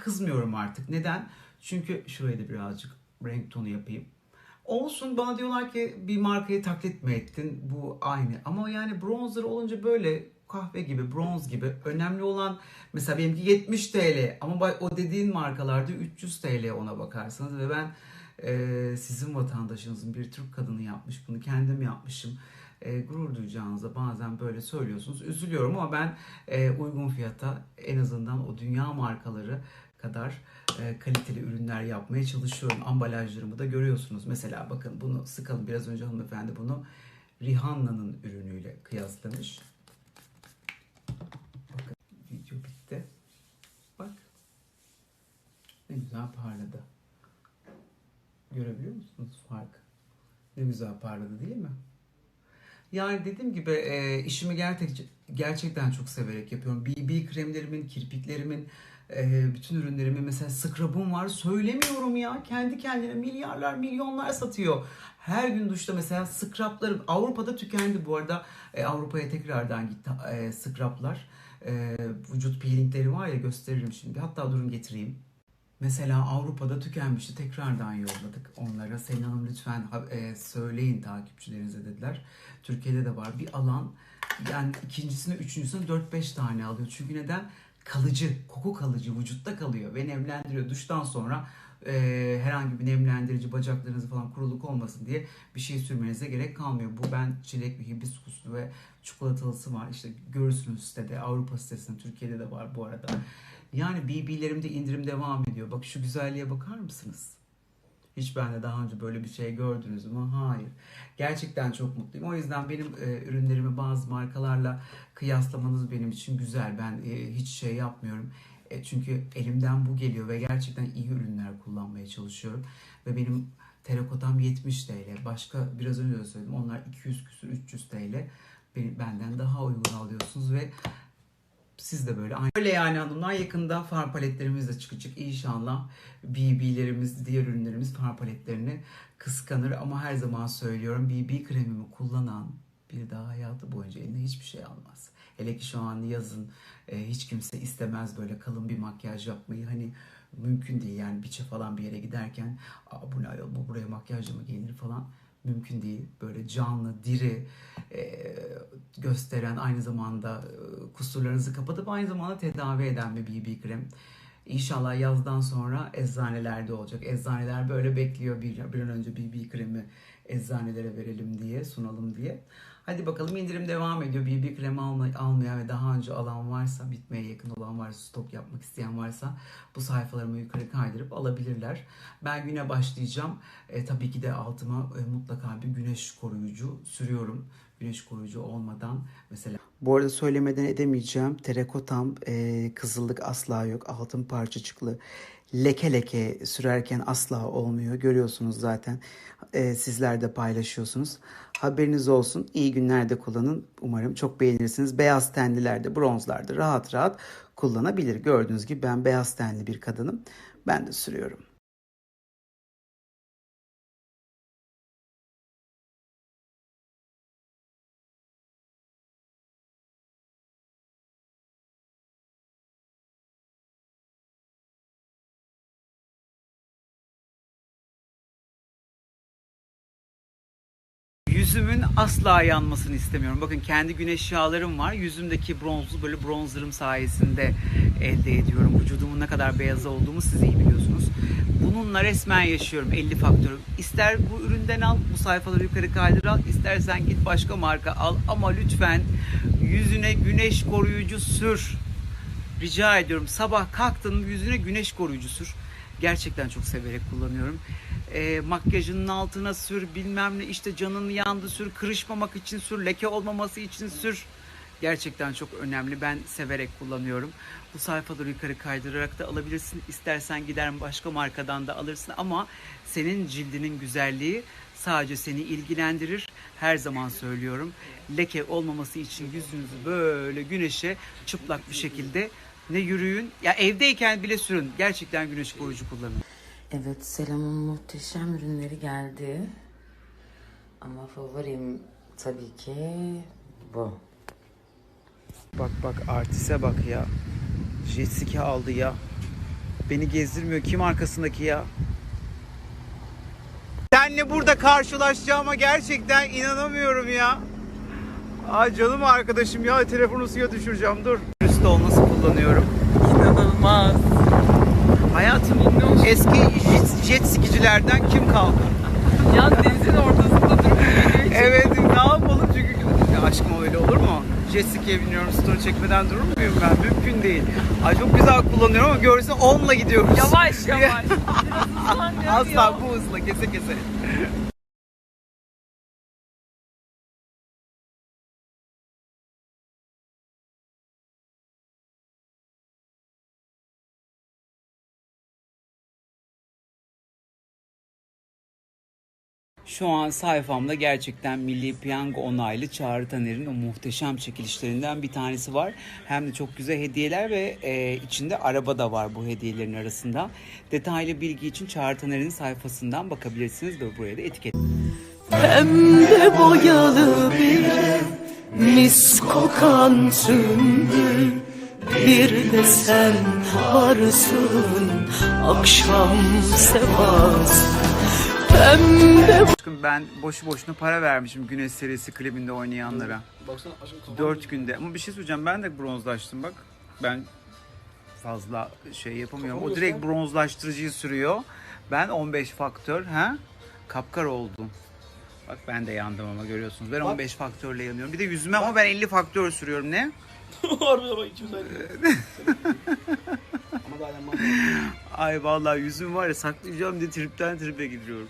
Kızmıyorum artık. Neden? Çünkü şurayı da birazcık renk tonu yapayım. Olsun bana diyorlar ki bir markayı taklit mi ettin? Bu aynı. Ama yani bronzer olunca böyle kahve gibi, bronz gibi. Önemli olan mesela benimki 70 TL ama o dediğin markalarda 300 TL ona bakarsanız ve ben e, sizin vatandaşınızın bir Türk kadını yapmış bunu kendim yapmışım. E, gurur duyacağınıza bazen böyle söylüyorsunuz. Üzülüyorum ama ben e, uygun fiyata en azından o dünya markaları kadar e, kaliteli ürünler yapmaya çalışıyorum. Ambalajlarımı da görüyorsunuz. Mesela bakın bunu sıkalım. Biraz önce hanımefendi bunu Rihanna'nın ürünüyle kıyaslamış. Bakın video bitti. Bak. Ne güzel parladı. Görebiliyor musunuz farkı? Ne güzel parladı değil mi? Yani dediğim gibi e, işimi gerçek, gerçekten çok severek yapıyorum. BB kremlerimin, kirpiklerimin, e, bütün ürünlerimin mesela scrub'um var. Söylemiyorum ya. Kendi kendine milyarlar, milyonlar satıyor. Her gün duşta mesela scrub'larım Avrupa'da tükendi bu arada. E, Avrupa'ya tekrardan gitti e, scrub'lar. E, vücut peelingleri var ya gösteririm şimdi. Hatta durun getireyim. Mesela Avrupa'da tükenmişti. Tekrardan yolladık onlara. Selin Hanım lütfen e, söyleyin takipçilerinize dediler. Türkiye'de de var. Bir alan yani ikincisini, üçüncüsünü 4-5 tane alıyor. Çünkü neden? Kalıcı, koku kalıcı vücutta kalıyor ve nemlendiriyor. Duştan sonra e, herhangi bir nemlendirici bacaklarınızı falan kuruluk olmasın diye bir şey sürmenize gerek kalmıyor. Bu ben çilek ve hibiskuslu ve çikolatalısı var. İşte görürsünüz sitede, Avrupa sitesinde, Türkiye'de de var bu arada. Yani BB'lerimde indirim devam ediyor. Bak şu güzelliğe bakar mısınız? Hiç bende daha önce böyle bir şey gördünüz mü? Hayır. Gerçekten çok mutluyum. O yüzden benim e, ürünlerimi bazı markalarla kıyaslamanız benim için güzel. Ben e, hiç şey yapmıyorum. E, çünkü elimden bu geliyor ve gerçekten iyi ürünler kullanmaya çalışıyorum. Ve benim terakotam 70 TL. Başka biraz önce de söyledim. Onlar 200 küsür 300 TL. Benim, benden daha uygun alıyorsunuz ve siz de böyle. Öyle yani hanımlar yakında far paletlerimiz de çıkacak inşallah. BB'lerimiz, diğer ürünlerimiz far paletlerini kıskanır ama her zaman söylüyorum BB kremimi kullanan bir daha hayatı boyunca eline hiçbir şey almaz. Hele ki şu an yazın e, hiç kimse istemez böyle kalın bir makyaj yapmayı. Hani mümkün değil yani biçe falan bir yere giderken bu ne bu buraya makyajla mı gelinir falan mümkün değil. Böyle canlı, diri e, gösteren aynı zamanda e, kusurlarınızı kapatıp aynı zamanda tedavi eden bir BB krem. İnşallah yazdan sonra eczanelerde olacak. Eczaneler böyle bekliyor bir, bir an önce BB kremi eczanelere verelim diye, sunalım diye. Hadi bakalım indirim devam ediyor. BB kremi alma, almayan ve daha önce alan varsa, bitmeye yakın olan varsa, stok yapmak isteyen varsa bu sayfalarımı yukarı kaydırıp alabilirler. Ben güne başlayacağım. E, tabii ki de altıma e, mutlaka bir güneş koruyucu sürüyorum. Güneş koruyucu olmadan mesela. Bu arada söylemeden edemeyeceğim. Terekotam e, kızıllık asla yok. Altın parçacıklı. Leke leke sürerken asla olmuyor. Görüyorsunuz zaten. E, sizler de paylaşıyorsunuz. Haberiniz olsun. İyi günlerde kullanın. Umarım çok beğenirsiniz. Beyaz tenlilerde, bronzlarda rahat rahat kullanabilir. Gördüğünüz gibi ben beyaz tenli bir kadınım. Ben de sürüyorum. Yüzümün asla yanmasını istemiyorum. Bakın kendi güneş yağlarım var. Yüzümdeki bronzlu böyle bronzerım sayesinde elde ediyorum. Vücudumun ne kadar beyaz olduğumu siz iyi biliyorsunuz. Bununla resmen yaşıyorum 50 faktörü. İster bu üründen al, bu sayfaları yukarı kaydır al. istersen git başka marka al. Ama lütfen yüzüne güneş koruyucu sür. Rica ediyorum sabah kalktın yüzüne güneş koruyucu sür. Gerçekten çok severek kullanıyorum. E, makyajının altına sür bilmem ne işte canın yandı sür kırışmamak için sür leke olmaması için sür. Gerçekten çok önemli. Ben severek kullanıyorum. Bu sayfaları yukarı kaydırarak da alabilirsin. İstersen gider başka markadan da alırsın ama senin cildinin güzelliği sadece seni ilgilendirir. Her zaman söylüyorum. Leke olmaması için yüzünüzü böyle güneşe çıplak bir şekilde ne yürüyün. Ya evdeyken bile sürün. Gerçekten güneş koruyucu kullanın. Evet Selam'ın muhteşem ürünleri geldi. Ama favorim tabii ki bu. Bak bak artise bak ya. Ski aldı ya. Beni gezdirmiyor. Kim arkasındaki ya? Senle burada karşılaşacağıma gerçekten inanamıyorum ya. Aa canım arkadaşım ya telefonu suya düşüreceğim dur. Dürüst ol nasıl kullanıyorum? İnanılmaz. Hayatım eski jet, jet skicilerden kim kaldı? Ya denizin ortasında durup Evet ne yapalım çünkü ya aşkım öyle olur mu? Jet ski'ye biniyorum story çekmeden durur muyum ben? Mümkün değil. Ay çok güzel kullanıyorum ama görse onunla gidiyoruz. Yavaş yavaş. Biraz hızlan ya. Asla bu hızla kese kese. Şu an sayfamda gerçekten Milli Piyango onaylı Çağrı Taner'in o muhteşem çekilişlerinden bir tanesi var. Hem de çok güzel hediyeler ve e, içinde araba da var bu hediyelerin arasında. Detaylı bilgi için Çağrı Taner'in sayfasından bakabilirsiniz ve buraya da etiket. Pembe boyalı bir mis kokan sümbül Bir de sen varsın akşam sefası Pembe Aşkım ben boşu boşuna para vermişim Güneş serisi klibinde oynayanlara. Baksana aşkım kafam 4 günde. Ama bir şey söyleyeceğim ben de bronzlaştım bak. Ben fazla şey yapamıyorum. O direkt göster. bronzlaştırıcıyı sürüyor. Ben 15 faktör ha kapkar oldum. Bak ben de yandım ama görüyorsunuz. Ben Bak. 15 faktörle yanıyorum. Bir de yüzüme ama ben 50 faktör sürüyorum. Ne? Harbiden bak yanmam. Ay vallahi yüzüm var ya saklayacağım diye tripten tripe gidiyorum.